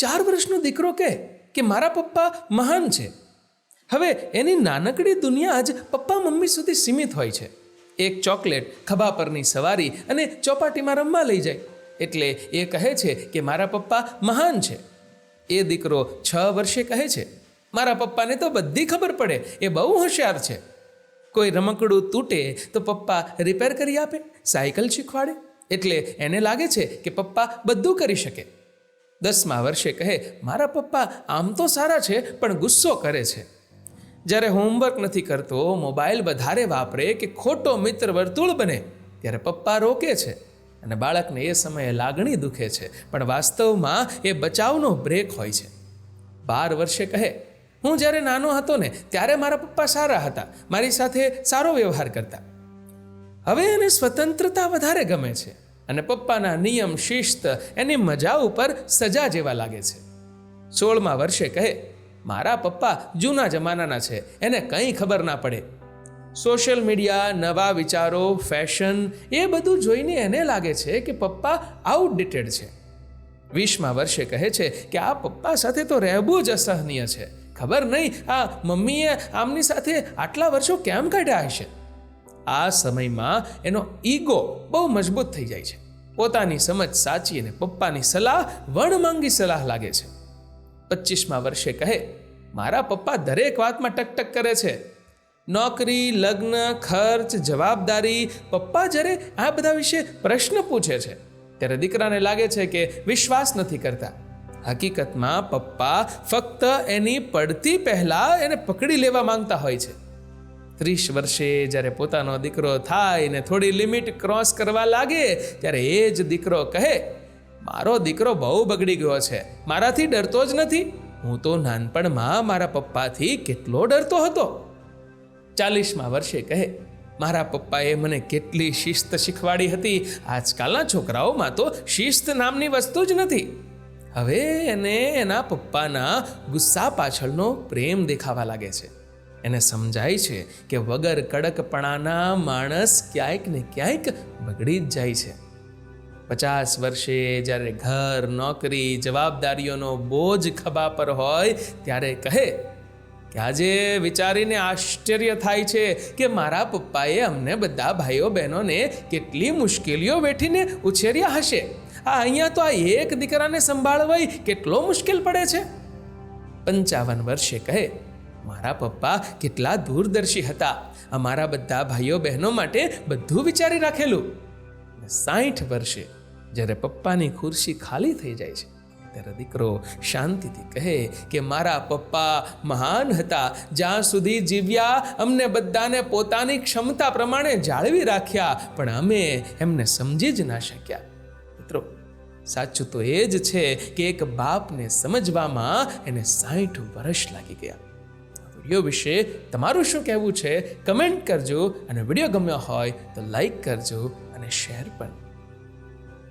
ચાર વર્ષનો દીકરો કહે કે મારા પપ્પા મહાન છે. હવે એની નાનકડી દુનિયા જ પપ્પા મમ્મી સુધી સીમિત હોય છે. એક ચોકલેટ ખભા પરની સવારી અને ચોપાટીમાં રમવા લઈ જાય. એટલે એ કહે છે કે મારા પપ્પા મહાન છે. એ દીકરો છ વર્ષે કહે છે, મારા પપ્પાને તો બધી ખબર પડે, એ બહુ હોશિયાર છે. કોઈ રમકડું તૂટે તો પપ્પા રિપેર કરી આપે, સાયકલ શીખવાડે. એટલે એને લાગે છે કે પપ્પા બધું કરી શકે. દસમા વર્ષે કહે, મારા પપ્પા આમ તો સારા છે, પણ ગુસ્સો કરે છે. જ્યારે હોમવર્ક નથી કરતો, મોબાઈલ વધારે વાપરે કે ખોટો મિત્ર વર્તુળ બને, ત્યારે પપ્પા રોકે છે અને બાળકને એ સમયે લાગણી દુખે છે. પણ વાસ્તવમાં એ બચાવનો બ્રેક હોય છે. બાર વર્ષે કહે, હું જ્યારે નાનો હતો ને, ત્યારે મારા પપ્પા સારા હતા. મારી સાથે સારો વ્યવહાર કરતા. હવે એને સ્વતંત્રતા વધારે ગમે છે. અને પપ્પાના નિયમ, શિસ્ત, એની મજા ઉપર સજા જેવા લાગે છે. સોળમા વર્ષે કહે, મારા પપ્પા જૂના જમાનાના છે, એને કંઈ ખબર ના પડે. સોશિયલ મીડિયા, નવા વિચારો, ફેશન, એ બધું જોઈને એને લાગે છે કે પપ્પા આઉટડેટેડ છે. વીસમા વર્ષે કહે છે કે, આ પપ્પા સાથે તો રહેવું જ અસહનીય છે. ખબર નહીં, આ મમ્મીએ આમની સાથે આટલા વર્ષો કેમ કાઢ્યા હશે? આ સમયમાં એનો ઈગો બહુ મજબૂત થઈ જાય છે. પોતાની સમજ સાચી અને પપ્પાની સલાહ વણમાંગી સલાહ લાગે છે. પચીસમા વર્ષે કહે, મારા પપ્પા દરેક વાતમાં ટકટક કરે છે. નોકરી, લગ્ન, ખર્ચ, જવાબદારી, પપ્પા જ્યારે આ બધા વિશે પ્રશ્ન પૂછે છે, ત્યારે દીકરાને લાગે છે કે વિશ્વાસ નથી કરતા. હકીકતમાં પપ્પા ફક્ત એની પડતી પહેલાં એને પકડી લેવા માંગતા હોય છે. ત્રીસ વર્ષે જ્યારે પોતાનો દીકરો થાય ને થોડી લિમિટ ક્રોસ કરવા લાગે, ત્યારે એ જ દીકરો કહે, મારો દીકરો બહુ બગડી ગયો છે. મારાથી ડરતો જ નથી. હું તો નાનપણમાં મારા પપ્પાથી કેટલો ડરતો હતો. ચાલીસમાં વર્ષે કહે, મારા પપ્પાએ મને કેટલી શિસ્ત શીખવાડી હતી. આજકાલના છોકરાઓમાં તો શિસ્ત નામની વસ્તુ જ નથી. હવે એને એના પપ્પાના ગુસ્સા પાછળનો પ્રેમ દેખાવા લાગે છે. એને સમજાય છે કે વગર કડકપણાના માણસ ક્યાંક ને ક્યાંક બગડી જ જાય છે. પચાસ વર્ષે જ્યારે ઘર, નોકરી, જવાબદારીઓનો બોજ ખભા પર હોય, ત્યારે કહે કે આજે વિચારીને આશ્ચર્ય થાય છે કે મારા પપ્પાએ અમને બધા ભાઈઓ બહેનોને કેટલી મુશ્કેલીઓ વેઠીને ઉછેર્યા હશે. આ અહીંયા તો આ એક દીકરાને સંભાળવાય કેટલો મુશ્કેલ પડે છે. પંચાવન વર્ષે કહે મારા પપ્પા કેટલા દૂરદર્શી હતા. અમારા બધા ભાઈઓ બહેનો માટે બધું વિચારી રાખેલું. સાઠ વર્ષે જ્યારે પપ્પાની ખુરશી ખાલી થઈ જાય છે, ત્યારે દીકરો શાંતિથી કહે કે મારા પપ્પા મહાન હતા. જ્યાં સુધી જીવ્યા અમને બધાને પોતાની ક્ષમતા પ્રમાણે જાળવી રાખ્યા, પણ અમે એમને સમજી જ ના શક્યા. મિત્રો, સાચું તો એ જ છે કે એક બાપને સમજવામાં એને સાઠ વર્ષ લાગી ગયા. વીડિયો વિશે તમારું શું કહેવું છે કમેન્ટ કરજો. અને વીડિયો ગમ્યો હોય તો લાઈક કરજો અને શેર પણ.